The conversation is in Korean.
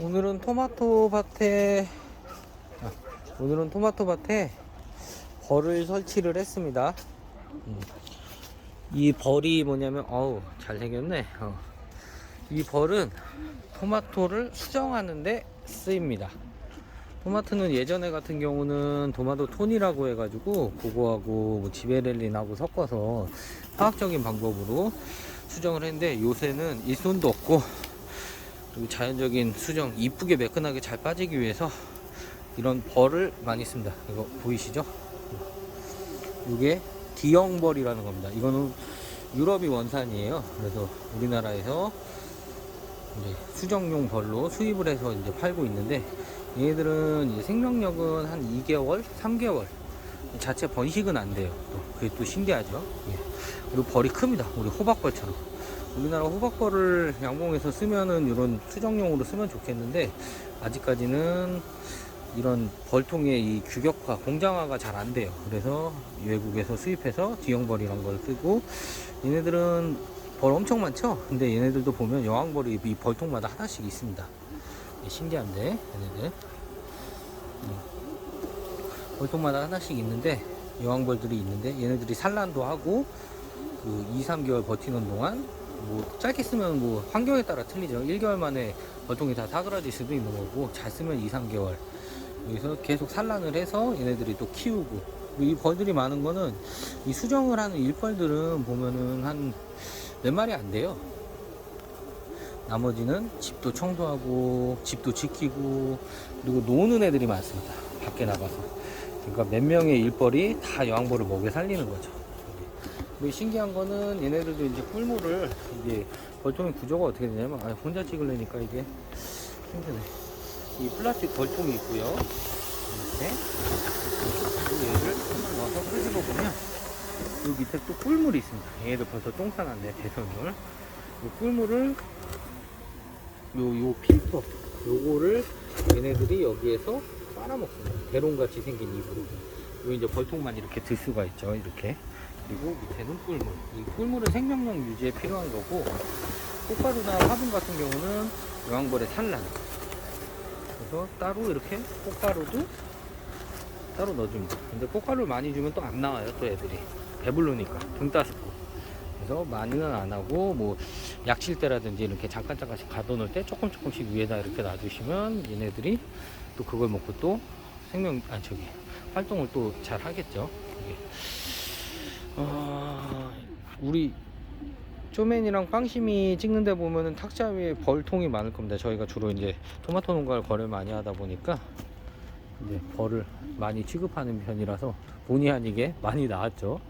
오늘은 토마토 밭에 아, 오늘은 토마토 밭에 벌을 설치를 했습니다. 음. 이 벌이 뭐냐면 어우 잘생겼네. 어. 이 벌은 토마토를 수정하는데 쓰입니다. 토마토는 예전에 같은 경우는 토마토 톤이라고 해가지고 그거하고 뭐 지베렐린하고 섞어서 화학적인 방법으로 수정을 했는데 요새는 일손도 없고 그리고 자연적인 수정 이쁘게 매끈하게 잘 빠지기 위해서 이런 벌을 많이 씁니다. 이거 보이시죠? 이게 D형 벌이라는 겁니다. 이거는 유럽이 원산이에요. 그래서 우리나라에서 이제 수정용 벌로 수입을 해서 이제 팔고 있는데 얘네들은 이제 생명력은 한 2개월, 3개월 자체 번식은 안 돼요. 또 그게 또 신기하죠. 예. 그리고 벌이 큽니다. 우리 호박벌처럼. 우리나라 호박벌을 양봉에서 쓰면은 이런 수정용으로 쓰면 좋겠는데 아직까지는 이런 벌통의 이 규격화, 공장화가 잘 안 돼요. 그래서 외국에서 수입해서 D형벌이란 걸 쓰고 얘네들은 벌 엄청 많죠? 근데 얘네들도 보면 여왕벌이 이 벌통마다 하나씩 있습니다. 예, 신기한데 얘네들 음. 벌통마다 하나씩 있는데 여왕벌들이 있는데 얘네들이 산란도 하고 그 2, 3개월 버티는 동안 뭐 짧게 쓰면 뭐 환경에 따라 틀리죠. 1개월 만에 벌통이 다 사그라질 수도 있는 거고 잘 쓰면 2, 3개월 여기서 계속 산란을 해서 얘네들이 또 키우고 이 벌들이 많은 거는 이 수정을 하는 일벌들은 보면은 한 몇 마리 안 돼요. 나머지는 집도 청소하고 집도 지키고 그리고 노는 애들이 많습니다. 밖에 나가서 그러니까 몇 명의 일벌이 다 여왕벌을 먹여 살리는 거죠. 그리고 신기한 거는 얘네들도 이제 꿀물을 이게 벌통의 구조가 어떻게 되냐면 아, 혼자 찍으려니까 이게 힘드네. 이 플라스틱 벌통이 있고요. 이렇게 얘를 한번 넣어서 끄집어 보면 이 밑에 또 꿀물이 있습니다. 얘도 벌써 똥 싸놨네 배설물. 이 꿀물을 요, 요 필터 요거를 얘네들이 여기에서 빨아먹습니다. 대롱같이 생긴 입으로. 요 이제 벌통만 이렇게 들 수가 있죠. 이렇게. 그리고 밑에는 꿀물. 이 꿀물은 생명력 유지에 필요한 거고 꽃가루나 화분 같은 경우는 여왕벌의 산란. 그래서 따로 이렇게 꽃가루도 따로 넣어줍니다. 근데 꽃가루를 많이 주면 또 안 나와요. 또 애들이. 배부르니까. 등 따숩고. 그래서 많이는 안 하고 뭐 약칠 때라든지 이렇게 잠깐 잠깐씩 가둬놓을 때 조금 조금씩 위에다 이렇게 놔두시면 얘네들이 또 그걸 먹고 또 생명 아 저기 활동을 또 잘 하겠죠. 아, 우리 쪼맨이랑 빵심이 찍는데 보면은 탁자 위에 벌통이 많을 겁니다. 저희가 주로 이제 토마토 농가를 거래를 많이 하다 보니까 이제 벌을 많이 취급하는 편이라서 본의 아니게 많이 나왔죠.